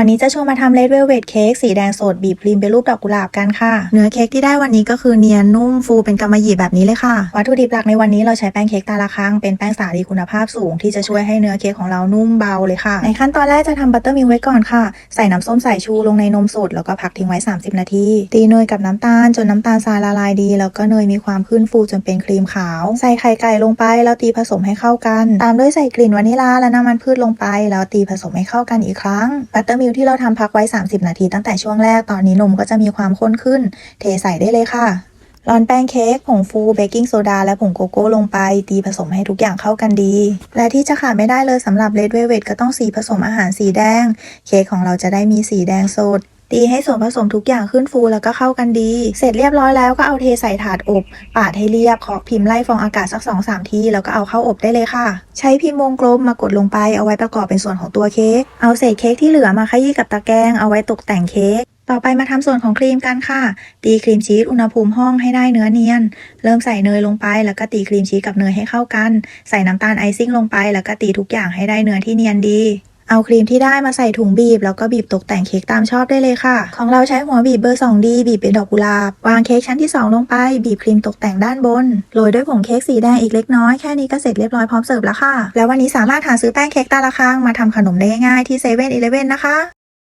วันนี้จะชวนมาทำเลดเวลเวทเค้กสีแดงสดบีบครีมเป็นรูปดอกกุหลาบกันค่ะ เนื้อเค้กที่ได้วันนี้ก็คือเนียนนุ่มฟูเป็นกำมะหยี่แบบนี้เลยค่ะ วัตถุดิบหลักในวันนี้เราใช้แป้งเค้กตาละครั้งเป็นแป้งสาลีคุณภาพสูงที่จะช่วยให้เนื้อเค้กของเรานุ่มเบาเลยค่ะ ในขั้นตอนแรกจะทำบัตเตอร์มิลไว้ก่อนค่ะ ใส่น้ำส้มสายชูลงในนมสดแล้วก็พักทิ้งไว้ 30 นาที ตีเนยกับน้ำตาลจนน้ำตาลทรายละลายดี แล้วก็เนยมีความขึ้นฟูจนเป็นครีมขาว ใส่ไข่ไก่ลงไปแล้วตีผสมให้เข้ากัน ตามด้วยใส่กลิ่นวานิลลาและน้ำมันพืชลงไป แล้วตีผสมให้เข้ากันอีกครั้งบัตเตอร์มิวที่เราทำพักไว้ 30 นาทีตั้งแต่ช่วงแรกตอนนี้นมก็จะมีความข้นขึ้น เทใส่ได้เลยค่ะร้อนแป้งเค้กผงฟูเบกกิ้งโซดาและผงโกโก้ลงไปตีผสมให้ทุกอย่างเข้ากันดี และที่จะขาดไม่ได้เลยสำหรับเลดเวเวตก็ต้องสีผสมอาหารสีแดง เค้กของเราจะได้มีสีแดงสด ตีให้ส่วนผสมทุกอย่างขึ้นฟูแล้วก็เข้ากันดี เสร็จเรียบร้อยแล้วก็เอาเทใส่ถาดอบ ปาดให้เรียบขอบพิมพ์ไล่ฟองอากาศสัก2อสามทีแล้วก็เอาเข้าอบได้เลยค่ะ ใช้พิมพ์วงกลมมากดลงไปเอาไว้ประกอบเป็นส่วนของตัวเค้ก เอาเศษเค้กที่เหลือมาขยี้กับตะแกรงเอาไว้ตกแต่งเค้กต่อไปมาทำส่วนของครีมกันค่ะ ตีครีมชีสอุณหภูมิห้องให้ได้เนื้อเนียน เริ่มใส่เนยลงไป แล้วก็ตีครีมชีสกับเนยให้เข้ากัน ใส่น้ำตาลไอซิ่งลงไป แล้วก็ตีทุกอย่างให้ได้เนื้อที่เนียนดี เอาครีมที่ได้มาใส่ถุงบีบ แล้วก็บีบตกแต่งเค้กตามชอบได้เลยค่ะ ของเราใช้หัวบีบเบอร์ 2D บีบเป็นดอกกุหลาบ วางเค้กชั้นที่ 2 ลงไป บีบครีมตกแต่งด้านบน โรยด้วยผงเค้กสีแดงอีกเล็กน้อย แค่นี้ก็เสร็จเรียบร้อยพร้อมเสิร์ฟแล้วค่ะ แล้ววันนี้สามารถหาซื้อแป้งเค้กตาละครั้งมาทำขนมได้ง่ายที่เซเว่นอีเลฟเว่นนะคะ